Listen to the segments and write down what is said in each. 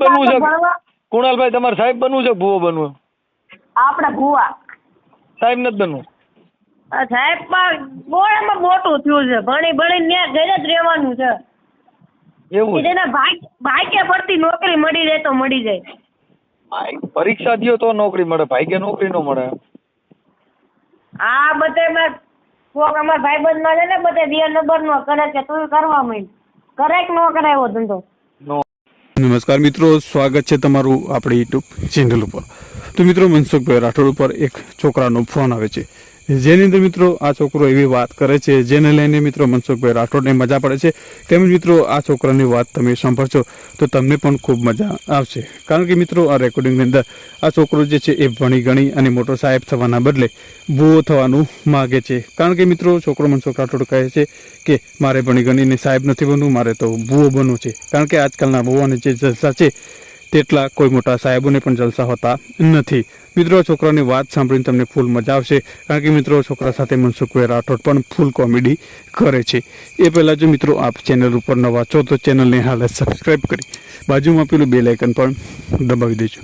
બનવું છે? કુણાલભાઈ તમારે સાહેબ બનવું છે? ભૂવો બનવું આપણે ભૂવા. સાહેબ નથી બનવું? સાહેબ પણ બોળામાં મોટું થયું છે. ભણી ભણી ત્યાં ઘરે જ રહેવાનું છે. એવું કે ભાગ ભાગ્ય પડતી નોકરી મળી જાય તો મળી જાય. ભાઈ, પરીક્ષા દો તો નોકરી મળે ભાગ્ય નોકરી નો મળે. આ બધે માં કોક અમારા ભાઈબંધમાં છે ને બધે બે નંબરનો કરે છે તું કરવા માંડ કરે કે ન કરાવ્યો ધંધો? નો નમસ્કાર મિત્રો, સ્વાગત છે તમારું આપણી યુટ્યુબ ચેનલ ઉપર. તો મિત્રો, મનસુખભાઈ રાઠોડ ઉપર એક છોકરાનો ફોન આવે છે. જેની અંદર મિત્રો આ છોકરો એવી વાત કરે છે, જેને લઈને મિત્રો મનસુખભાઈ રાઠોડને મજા પડે છે. તેમજ મિત્રો આ છોકરાની વાત તમે સાંભળશો તો તમને પણ ખૂબ મજા આવશે. કારણ કે મિત્રો આ રેકોર્ડિંગની અંદર આ છોકરો જે છે એ ભણી ગણી અને મોટો સાહેબ થવાના બદલે ભૂવો થવાનું માગે છે. કારણ કે મિત્રો છોકરો મનસુખ રાઠોડ કહે છે કે, મારે ભણી ગણીને સાહેબ નથી બનવું, મારે તો ભૂવો બનવું છે. કારણ કે આજકાલના ભૂવાને જે જલસા છે તેટલા કોઈ મોટા સાહેબોને પણ જલસા હોતા નથી. મિત્રો છોકરાની વાત સાંભળીને તમને ફૂલ મજા આવશે કારણ કે મિત્રો છોકરા સાથે મનસુખભાઈ રાઠોડ પણ ફૂલ કોમેડી કરે છે. એ પહેલાં જો મિત્રો આપ ચેનલ ઉપર નવા છો તો ચેનલને હાલ સબસ્ક્રાઈબ કરી બાજુમાં પેલું બે આઇકન પણ દબાવી દેજો.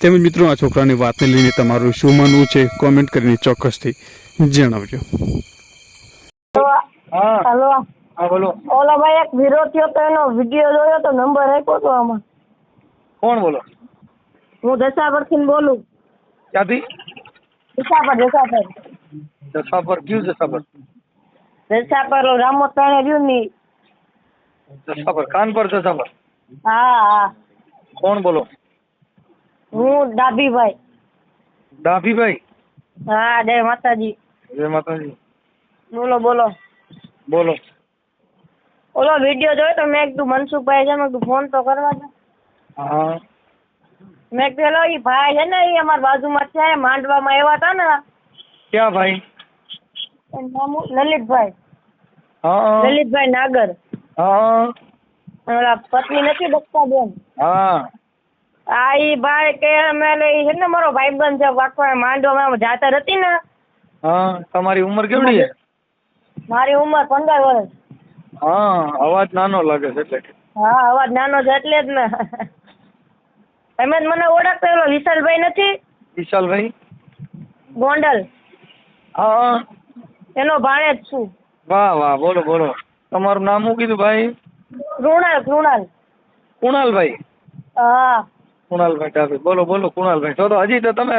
તેમજ મિત્રો આ છોકરાની વાતને લઈને તમારું શું માનવું છે કોમેન્ટ કરીને ચોક્કસથી જણાવજો. હા હા બોલો. ઓલા ભાઈ એક વિરોધ થયો તો એનો વીડિયો જોયો તો નંબર આપ્યો તો આમાં. કોણ બોલો? હું દશાપરથી બોલું. ક્યાંથી? દશાપર દશાપર દશાપર કયું દશાપર દશાપર તાણે રહ્યું ની. દશાપર કાનપર દશાપર હા હા. કોણ બોલો? હું ડાભીભાઈ. ડાભીભાઈ? હા જય માતાજી. જય માતાજી. બોલો બોલો. બોલો. ઓલો વીડિયો જોયો તો મેં કીધું મનસુખભાઈ છે મેં કીધું ફોન તો કરવા દે. હા. મેં પેલો ઈ ભાઈ છે ને એ અમારા બાજુમાં છે માંડવામાં આવ્યા હતા ને. ક્યાં ભાઈ? એનું નામ લલિતભાઈ. હા. લલિતભાઈ નાગર. હા. ઓલા પત્ની નથી દક્ષાબેન હા. આ ઈ ભાઈ કે અમે છે ને મારો ભાઈબંધ છે આખો માંડવામાં જાતર હતી ને. હા. તમારી ઉંમર કેવડી છે? મારી ઉંમર પંદર વર્ષ. હા અવાજ નાનો લાગે છે એટલે. હા અવાજ નાનો છે એટલે જ ને. તમે જ મને ઓળખતો એલો વિશાલભાઈ નથી? વિશાલભાઈ? ગોંડલ. હા એનો ભાણેજ છું. વાહ વાહ બોલો બોલો. તમારું નામ શું કીધું ભાઈ? કૃણાલ કૃણાલ. કુણાલભાઈ? હા. કુણાલભાઈ ડાભી બોલો બોલો કુણાલભાઈ. તો તો હજી તો તમે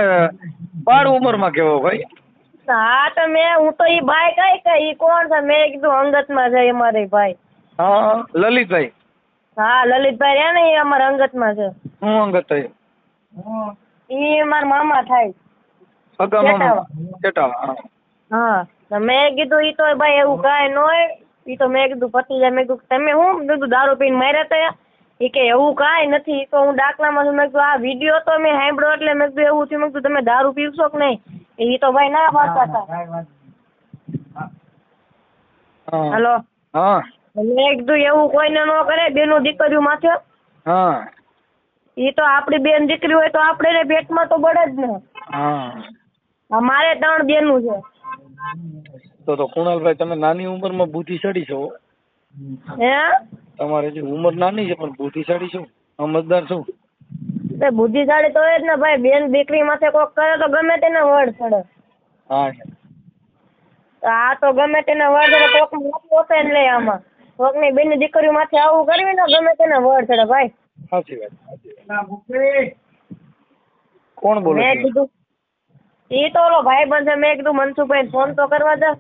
બાળ ઉંમરમાં કેવો ભાઈ. હા તો મેં હું તો ઈ ભાઈ કઈ કે ઈ કોણ છે? મેં કીધું અંગતમાં છે અમારે ભાઈ. હા લલિતભાઈ. હા લલિતભાઈ રહે ને એ અમારા અંગતમાં છે. હું અંગ થઈ ઈ મારા મામા થાય. સગા મામા ચેટાવા હા. મેં કીધું ઈ તો ભાઈ એવું કાંઈ ન હોય ઈ તો મેં કીધું પતી જાય મેં કીધું તમે હું? કીધું દારૂ પીને માર્યા તા. એ કે એવું કાંઈ નથી. તો હું દાખલામાં છું. મેં કીધું આ વીડિયો તો મેં સાંભળ્યો એટલે મેં કીધું એવું થયું. મેં કીધું તમે દારૂ પીવશો કે નહીં? એ તો ભાઈ ના પાડતા હતા. હલો. હા. મેં કીધું એવું કોઈને ન કરે બેનું દીકરીઓ માથે. હા. ઈ તો આપણી બેન દીકરી હોય તો આપણે પેટમાં તો બળે જ ને. હા. મારે ત્રણ બેનું છે. તો તો કુણાલભાઈ તમે નાની ઉંમરમાં બુદ્ધિશાળી છો. હે? તમારે જે ઉંમર નાની છે પણ બુદ્ધિશાળી છો? સમજદાર છો? એ બુદ્ધિશાળી તો હોય જ ને ભાઈ બેન દીકરી માથે કોક કરે તો ગમે તેને વડ પડે હા. આ તો ગમે તેને વડ ચડે કોક પોતે જ લે આમાં. કોકની બેન દીકરીઓ માથે આવું કરવી ને ગમે તેને વડ ચડે ભાઈ. સાચી વાત. કોણ બોલે મેં કીધું ઈ તો ઓલો ભાઈ બંધ મેં કીધું મનસુખભાઈ ફોન તો કરવા દે.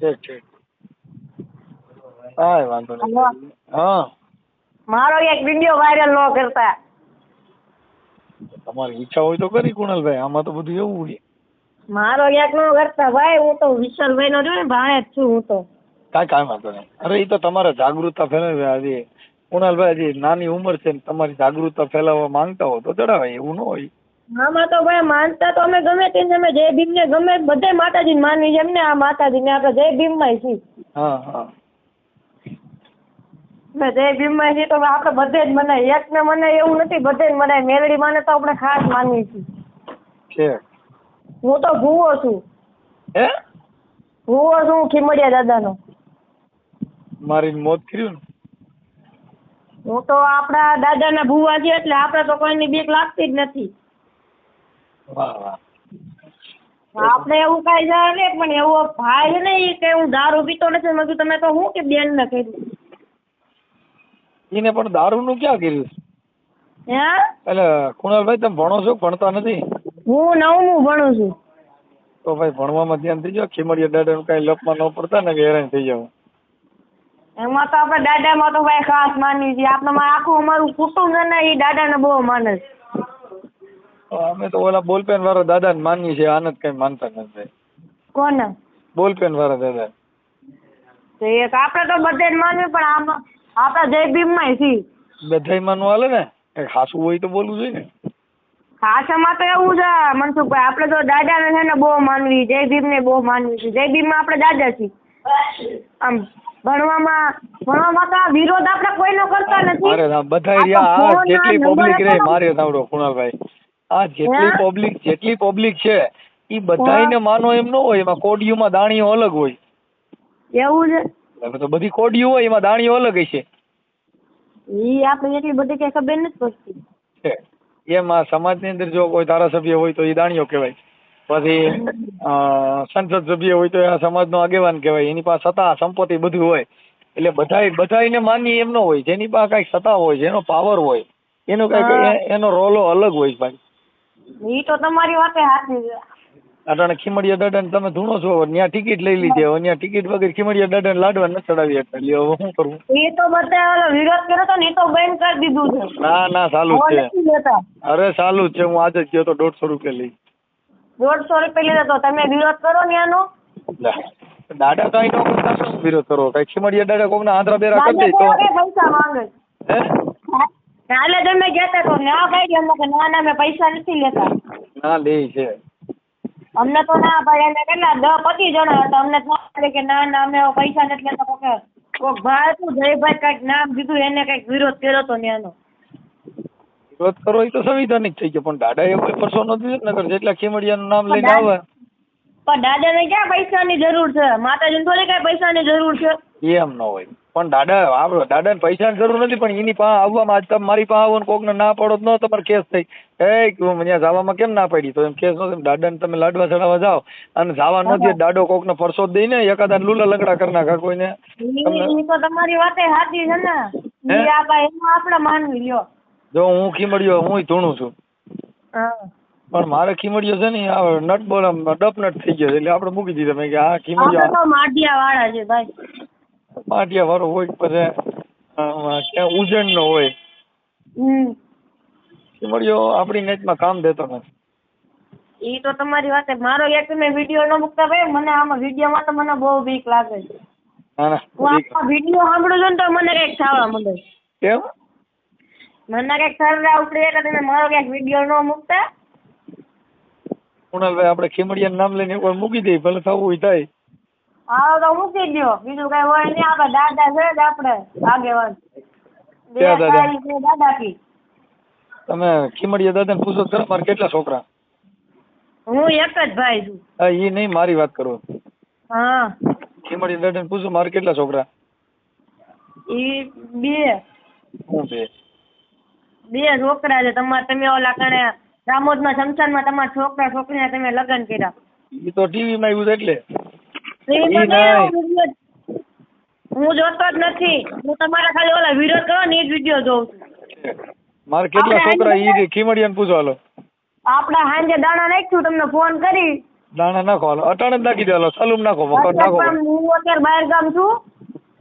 ઠીક ઠીક. કાંઈ વાંધો નહીં. હા. મારો એક વીડિયો વાયરલ ન કરતા. તમારી ઈચ્છા હોય તો કરી કુણાલભાઈ. આમાં તો બધું એવું હોય. મારો એક નો કરતા ભાઈ હું તો વિશાલભાઈ નો જો ને ભાણે જ છું હું તો. કાંઈ કાંઈ વાંધો નહીં. અરે એ તો તમારે જાગૃતતા ફેલાવી હજી કુણાલભાઈ હજી નાની ઉંમર છે ને તમારી જાગૃતતા ફેલાવવા માંગતા હો તો ચડાવાય એવું ન હોય. આમાં તો ભાઈ માનતા તો અમે ગમે તેને અમે જય ભીમ ને ગમે બધે માતાજી માનવી છે એમને આ માતાજી ને આપણે જય ભીમમાં છીએ. હા હા. જય ભીમમાં છીએ તો આપણે બધે જ મનાય. એક ને મને એવું નથી બધે જ મનાય. મેલડી માને તો આપણે ખાસ માનવી છીએ. છે. હું તો ભૂવો છું. હે? ભૂવો છું ખીમડિયા દાદાનો. મારી મોત કર્યું હું તો આપણા દાદાના ભુવા છે એટલે આપણે તો કોઈની બીક લાગતી જ નથી. વાહ વાહ. આપણે એવું કાંઈ છે નહીં પણ એવો ભાઈ છે ને એ કે હું દારૂ પીતો નથી. મેં કીધું તમે તો હું કે બેન ને કર્યું? એને પણ દારૂનું ક્યાં કર્યું? હે? એટલે કુણાલભાઈ તમે ભણો છો ભણતા નથી? હું નવમું ભણું છું. તો ભાઈ ભણવામાં ધ્યાન થઈ જાવ ખીમડિયા દાદાનું કાંઈ લપમાં ન પડતા ને કે હેરાન થઈ જાવ. એમાં તો આપણે દાદામાં તો ભાઈ ખાસ માનવી છીએ. આપણે માં આખું અમારું કુટુંબ છે ને એ દાદાને બહુ માને છે. અમે તો ઓલા બોલપેન વાળા દાદાને માનીએ છીએ આનંદ કઈ માનતા નથી કોને? બોલપેન વાળા દાદા. તો એક આપણે તો બધે જ માનવી પણ આમાં આપણે જય ભીમમાં છીએ. બધાય માનવું હાલે ને? કંઈક હાસું હોય તો બોલવું જોઈએ ને. ખાસામાં તો એવું છે મનસુખભાઈ. આપણે તો દાદાને છે ને બહુ માનવી જય ભીમને બહુ માનવી છે જય ભીમમાં આપણે દાદા છીએ. આમ ભણવામાં ભણવામાં તો આ વિરોધ આપણે કોઈનો કરતા નથી. મારે સાં- બધાય રહ્યા આ જેટલી પબ્લિક રે. મારે સાંભળો કુણાલભાઈ આ જેટલી? પબ્લિક જેટલી પબ્લિક છે એ બધાયને માનો એમ ન હોય એમાં કોડિયુમાં દાણીઓ અલગ હોય. એવું છે? હવે તો બધી કોડિયું હોય એમાં દાણીઓ અલગ છે ઈ આપણે એટલી બધી કઈ ખબર નથી પડતી. એમ સમાજની અંદર જો કોઈ ધારાસભ્ય હોય તો એ દાણીઓ કહેવાય. પછી સંસદ સભ્ય હોય તો એ સમાજનો આગેવાન કહેવાય. એની પાસે સત્તા સંપત્તિ બધું હોય. એટલે બધાય બધાયને માની એમ ન હોય. જેની પાસે કઈ સત્તા હોય જેનો પાવર હોય એનો કઈ એનો રોલો અલગ હોય ભાઈ. એ તો તમારી વાતે સાચી છે. અટાણે ખીમડિયા દાદાને તમે ધૂણો છો. ત્યાં ટિકિટ લઈ લીધી. હવે ત્યાં ટિકિટ વગર ખીમડિયા દડન લાડવા ન ચડાવી એટલે. લ્યો હવે શું કરવું એ તો બધા વિરોધ કર્યો તો ને તો બેન કરી દીધું છે. ના ના ચાલુ છે. અરે ચાલુ છે. હું આજે જ ગયો તો દોઢસો રૂપિયા લઈ. દોઢસો રૂપિયા લીધા તો તમે વિરોધ કરો ને આનો? દાડા કઈ ન કરતા. શું વિરોધ કરો કઈ ખીમડિયા દાડા કોકના આંધ્રા બેરા કરી દે તો. પૈસા માંગે. હે? કાલે તમે કહેતા તો ના પાડી અમને કે ના ના મેં પૈસા નથી લેતા. ના લે છે. અમને તો ના ભાઈ એને કેટલા દસ પચીસ જણા હતા. અમને તો ના કે ના ના અમે પૈસા નથી લેતા. કોકે કોક ભાઈ હતું જયભાઈ કંઈક નામ દીધું એને કંઈક વિરોધ કર્યો તો ને એનો વિરોધ કરો એ તો સંવિધાનિક થઈ ગયો પણ દાદા એ કોઈ પરસો નથી નગર જેટલા ખીમડિયાનું નામ લઈને આવે પણ દાદાને ક્યાં પૈસાની જરૂર છે? માતાજીને થોડી કઈ પૈસાની જરૂર છે? એમ ન હોય. પણ દાદા આપણો દાદાને પૈસાની જરૂર નથી પણ એની પાસે આવવામાં આજ તમે મારી પાસે આવો ને કોકને ના પાડો તો ન તમારે કેસ થઈ. એ ત્યાં જવામાં કેમ ના પાડી? તો એમ કેસ નો થાય. દાદાને તમે લાડવા ચડાવવા જાઓ. અને જવા ન દે દાડો કોકને પરસો દઈ દઈને એકાદા લુલા લંગડા કરી નાખા કોઈને. ને તમારી વાતે સાચી છે ને. આપણે માનવી લ્યો. જો હું ખીમડીયો હું ધૂણું છું. પણ મારે ખીમડીયો છે ને આ નટ બોલ ડપ નટ થઈ ગયો છે એટલે આપણે મૂકી દીધા. મેં કે આ આપણે માટિયા વાળા છે ભાઈ. માટિયા વાળો હોય પછી ઉજણ નો હોય. ખીમડિયો આપણી નેટમાં કામ દેતો નથી. ઈ તો તમારી વાત. મારો એક તમે વીડિયો ન મૂકતા ભાઈ મને આમાં વિડીયોમાં તો મને બહુ બીક લાગે છે. ના ના. હું ઠીક. વીડિયો સાંભળું છું ને તો મને કંઈક થવા માંડે કેમ? મને કંઈક સરરા ઉપડે એટલે તમે મારો કંઈક વીડિયો ન મૂકતા? કુણાલભાઈ આપણે ખીમડિયાનું નામ લઈને એકવાર મૂકી દઈએ ભલે થવું હોય થાય. હા તો મૂકી દો બીજું કઈ હોય નહીં. આપણે દાદા છે જ આપણે આગેવાન. ક્યાં દાદા? દાદા કી તમે ખીમડિયા દાદાને પૂછો તો ખરા મારે કેટલા છોકરા? હું એક જ ભાઈ છું. હા એ નહીં મારી વાત કરો. હા. ખીમડિયા દાદાને પૂછો મારે કેટલા છોકરા? ઈ બે. હું બે. બે છોકરા છે. તમારે તમે ઓલા કણે રામોદમાં શમશાનમાં તમારા છોકરા છોકરીને તમે લગ્ન કર્યા. એ તો ટીવીમાં આવ્યું એટલે. હું જોતો જ નથી. હું તમારા ખાલી ઓલા વિરોધ કરો ને એ જ વીડિયો જોઉં છું. મારે કેટલા છોકરા ઈ ખીમડિયાને પૂછો હાલો. આપડા સાંજે દાણા નાખ્યું તમને ફોન કરી. દાણા નાખો હાલો. અટાણે નાખી દો હાલો. સલુમ નાખો મકર નાખો. હું અત્યારે બહાર ગામ છું.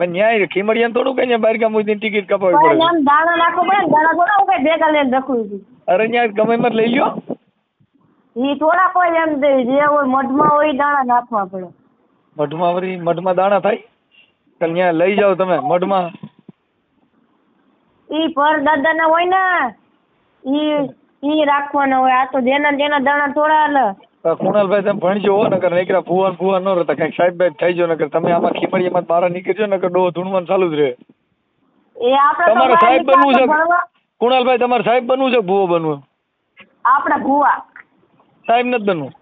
પણ ન્યાય ખીમડિયાને થોડું કઈ બહાર ગામ સુધી ટિકિટ કપાવી પડે. આમ દાણા નાખો પડે દાણા થોડા હું કઈ ભેગા લઈને રખું છું. અરે ન્યાય ગમે એમ લઈ લ્યો. ઈ થોડા કોઈ એમ દે જે હોય મઢમાં હોય દાણા નાખવા પડે. મઢમાં વરી મઢમાં દાણા થાય? ચાલ ન્યાય લઈ જાઓ તમે મઢમાં. ઈ પર દાદાના હોય ને ઈ ઈ રાખવાના હોય. આ તો જેના તેના દાણા થોડા કુણાલભાઈ તમે ભણજો નકર નીકળ્યા ફુવાન ફુવાન ન રહેતા કંઈક સાહેબ બાઈબ થઈ જો નકર તમે આમાં ખીમડીયામાં બહાર નીકળજો નકર ડો ધૂણવાનું ચાલુ જ રહે. તમારે સાહેબ બનવું છે? કુણાલભાઈ તમારે સાહેબ બનવું છે કે ભૂવો બનવું? આપણે ભૂવા. સાહેબ નથી બનવું.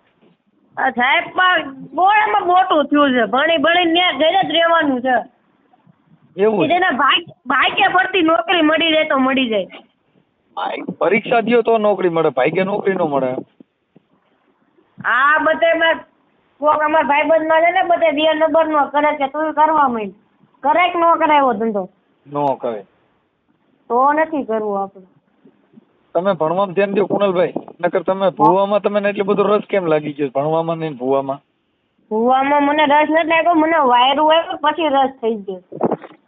સાહેબ પણ બોળામાં મોટું થયું છે ભણી ભણી ને ઘરે જ રહેવાનું છે. એવું જેના ભાઈ ભાગ્ય પડતી નોકરી મળી જાય તો મળી જાય. ભાઈ, પરીક્ષા દ્યો તો નોકરી મળે ભાગ્ય નોકરી નો મળે. આ બધે માં કોક અમાર ભાઈબંધમાં છે ને બધે બે નંબર નો કરે છે તું કરવા માંડ. કરે કે નો કરે એવો ધંધો? નો કરે. તો નથી કરવું આપણે. તમે ભણવામાં ધ્યાન દો કુણલભાઈ. નકર તમે ભૂવામાં તમને એટલો બધો રસ કેમ લાગી ગયો? ભણવામાં ને ભૂવામાં? ભૂવામાં મને રસ નથી લાગ્યો મને વાયરું હોય પછી રસ થઈ ગયો.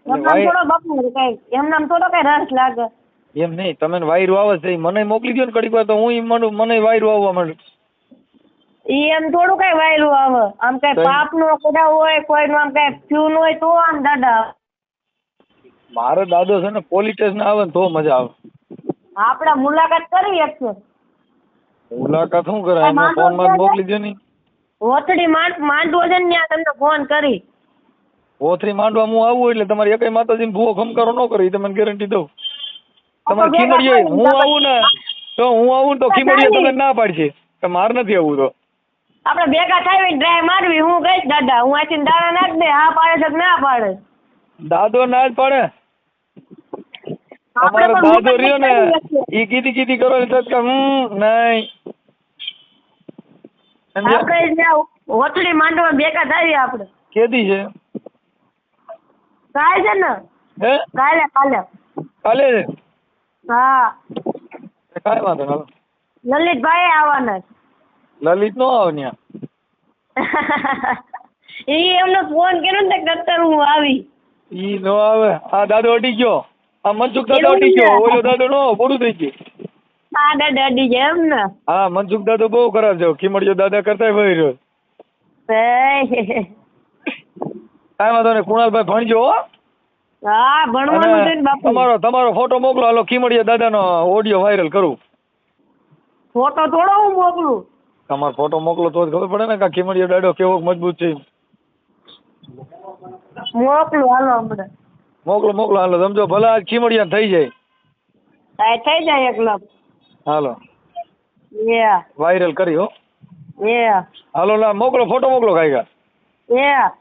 એમ નામ થોડો બાપુ કઈ એમ નામ થોડો કઈ રસ લાગે. એમ નહીં તમે વાયરું આવે છે મને મોકલી દો ને કડીક વાર તો હું મને વાયરું આવવા માંડું ઈ એમ થોડું કઈ વાયલું આવે. આમ કઈ કઈ? પાપ નો કડા હોય કોઈનું આમ કઈ ફ્યુન હોય તો આમ દાદા આવે. મારો દાદો છે ને પોલીસ સ્ટેશન આવે ને તો મજા આવે. આપણે મુલાકાત કરી શકીએ. મુલાકાત શું કરે? એમાં માંડવો ફોનમાં? મોકલી દો ને માંડ માંડવો છે ને ત્યાં તમને ફોન કરી. ઓથરી માંડવા હું આવું એટલે તમારી એકઈ માતાજીને ભૂવો ખમકારો ન કરે એ તમને ગેરંટી દઉં. તમારે ભેગા થઈને હું આવું ને તો હું આવું ને તો ખીમડીએ તમને ના પાડશે. કે માર નથી આવવું તો. આપણે ભેગા થાય ડ્રાય મારવી હું કહીશ દાદા હું આથી દાણા નાખ દે હા પાડે છે કે ના પાડે? દાદો ના જ પાડે. પણ દાદો રહ્યો ને. ઈ કીધી કીધી કરો એટલે કે હમ નહીં? આપણે ઓથડી માંડવા ભેગા થાય આપણે. કેદી છે? કાલે છે ને? હે? કાલે કાલે. કાલે હા. કાંઈ વાંધો લલિતભાઈ આવવાના છે. લલિત નો આવે ત્યાં ઈ એમનો ફોન કર્યો ને તે હું આવી. ઈ નો આવે. આ દાદો અડી ગયો. આ મનસુખ દાદો અડી ગયો. ઓલો દાદો નો પૂરું થઈ ગયું. હા દાદા અડી ગયા એમ ને. હા મનસુખ દાદો બહુ ખરાબ છે. ખીમડીયો દાદા કરતા ભાઈ રહ્યો. કાંઈ વાંધો નહીં. કુણાલભાઈ ભણજો હો. હા ભણવાનું છે ને બાપુ. તમારો તમારો ફોટો મોકલો. હાલો ખીમડીયા દાદાનો ઓડિયો વાયરલ કરું. ફોટો થોડો હું મોકલું? તમારો ફોટો મોકલો તો જ ખબર પડે ને કે ખીમડીયો દાડો કેવો મજબૂત છે. મોકલું હાલો હમણાં. મોકલો મોકલો હાલો સમજો. ભલે આજ ખીમડીયા થઈ જાય. આ થઈ જાય એકલો હાલો. યે. વાયરલ કરી હો. યે. હાલો ના મોકલો ફોટો મોકલો કાંઈ યા.